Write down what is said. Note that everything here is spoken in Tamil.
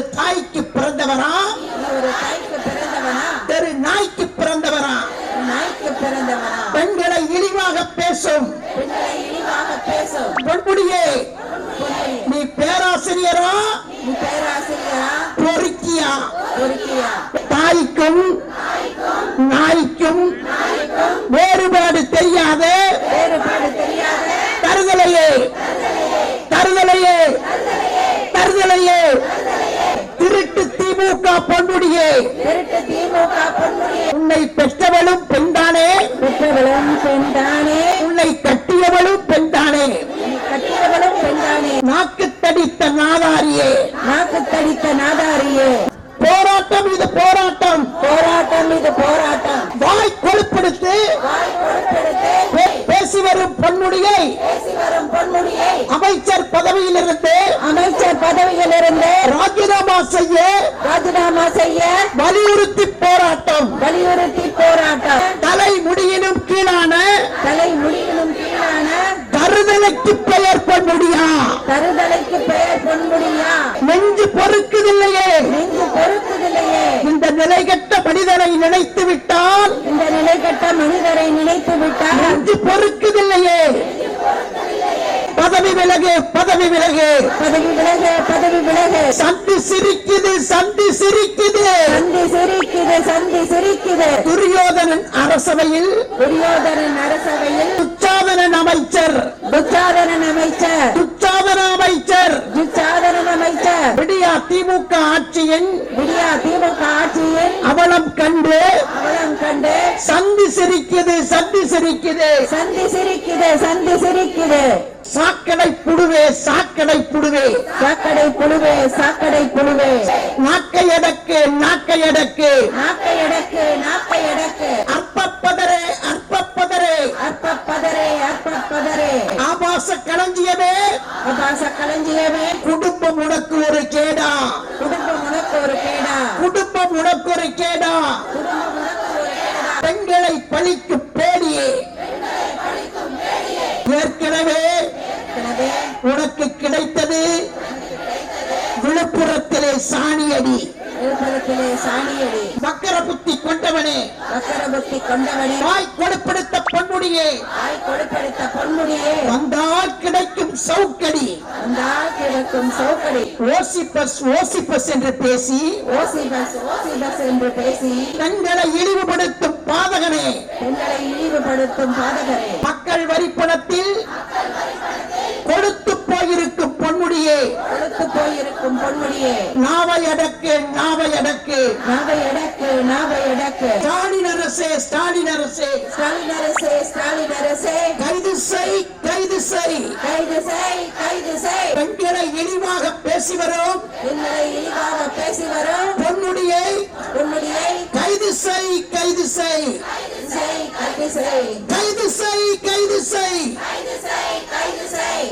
ஒரு தாய்க்கு பிறந்தவரா? ஒரு தாய்க்கு பிறந்தவனா? தெரு நாய்க்கு பிறந்தவரா? நாய்க்கு பிறந்தவனா? பெண்களை இழிவாக பேசும். பெண்களை இழிவாக பேசும். பொன்முடியே பொன்முடி, நீ பேராசிரியரா? நீ பேராசிரியரா? பொறுக்கியா? பொறுக்கியா? தாய்க்கும் நாய்க்கும் வேறுபாடு தெரியாத தருதலையே தருதலையே தருதலையே திமுக பொன்முடியே உன்னை பெற்றவளும் பெண்தானே. பெற்றவளும் பெண்தானே. உன்னை கட்டியவளும் பெண்தானே. கட்டியவளும் பெண்தானே. நாக்கு தடித்த நாதாரியே. நாக்கு தடித்த நாதாரியே. போராட்டம் இது போராட்டம். போராட்டம் இது போராட்டம். வாய் கொழுப்படுத்து. பேசி வரும் பொன்முடியை அமைச்சர் பதவியிலிருந்து அமைச்சர் பதவியிலிருந்து ராஜினாமா செய்ய ராஜினாமா செய்ய வலியுறுத்தி போராட்டம். வலியுறுத்தி போராட்டம். தலை முடியினும் கீழான தலை முடியிலும் கீழான தருதலைக்கு பெயர் பொன்முடியா? தருதலைக்கு பெயர் பொன்முடியா? நெஞ்சு பொறுக்குதில்லையே. நெஞ்சு பொறுக்குதில்லையே. இந்த நிலைகட்ட மனிதனை நினைத்து விட்டால் இந்த நிலைகட்ட மனிதரை நினைத்து விட்டால் நெஞ்சு பொறுக்குதில்லையே. பதவி விலகு பதவி விலகு. பதவி விலகு பதவி விலகு. சந்தி சிரிக்குது சந்தி சிரிக்குது. சந்தி சிரிக்குது சந்தி சிரிக்குது. துரியோதனன் அரசவையில் துரியோதனன் அரசவையில். துச்சாதனன் அமைச்சர். துச்சாதனன் அமைச்சர். துச்சாதன அமைச்சர். துச்சாதனன் அமைச்சர். விடியா திமுக ஆட்சியின் விடியா திமுக ஆட்சியில் அவலம் கண்டு அவலம் கண்டு. சந்தி சிரிக்குது சந்தி சிரிக்குது. சந்தி சிரிக்குது சந்தி சிரிக்குது. சாக்கடை புடுவே சாக்கடை புடுவே சாக்கடை புழுவே சாக்கடை புழுவே. நாக்கை எடக்கு நாக்கை எடக்கு. நாக்கை எடக்கு நாக்கை எடக்கு. அற்பப்பதரே அற்பப்பதரே. அற்ப பதரே அற்ப பதரே ஆபாச களஞ்சியமே. அபாச களஞ்சியமே. குடும்பம் உனக்கு ஒரு கேடா குடும்பம் உனக்கு ஒரு கேடா குடும்பம் உனக்கு ஒரு கேடா குடும்பம் உனக்கு ஒரு கேடா பெண்களை பழிக்கும் பேடியே ஏற்கனவே எனவே உனக்கு கிடைத்தது விழுப்புரத்திலே சாணியடி. விழுப்புரத்திலே சாணியடி. மக்கர புத்தி கொண்டவனே. புத்தி கொண்டவனே. வாய் கொடுப்படுத்த பொன்முடியே. ஆய் கொடுப்பெடுத்த பொன்முடியே. வந்தால் கிடைக்கும் சவுக்கடி. வந்தால் கிடக்கும் சோக்கடி ஓசிபஸ் ஓசிபஸ் என்று பேசி. ஓசி பஸ் ஓசி பஸ் என்று பேசி. தங்களை இழிவுபடுத்தும் பாதகனே. பெண்களை இழிவுபடுத்தும் பாதகரே மக்கள் வரிப்பணத்தில் கொடுத்து பொன்முடியே நாவை அடக்கு நாவை அடக்கு நாவை எடக்கு நாவை எடக்கு ஸ்டாலின் அரசே ஸ்டாலின் அரசே. ஸ்டாலின் அரசே ஸ்டாலின் அரசே. கைது செய் கைது செய். கைது செய் கைது செய். பெண்களை இழிவாக பேசி வரும். பெண்களை இழிவாக பேசி வரும். பொன்முடியை பொன்முடியை கைது செய் கைது செய். கைது செய் கைது செய். கைது செய் கைது செய்.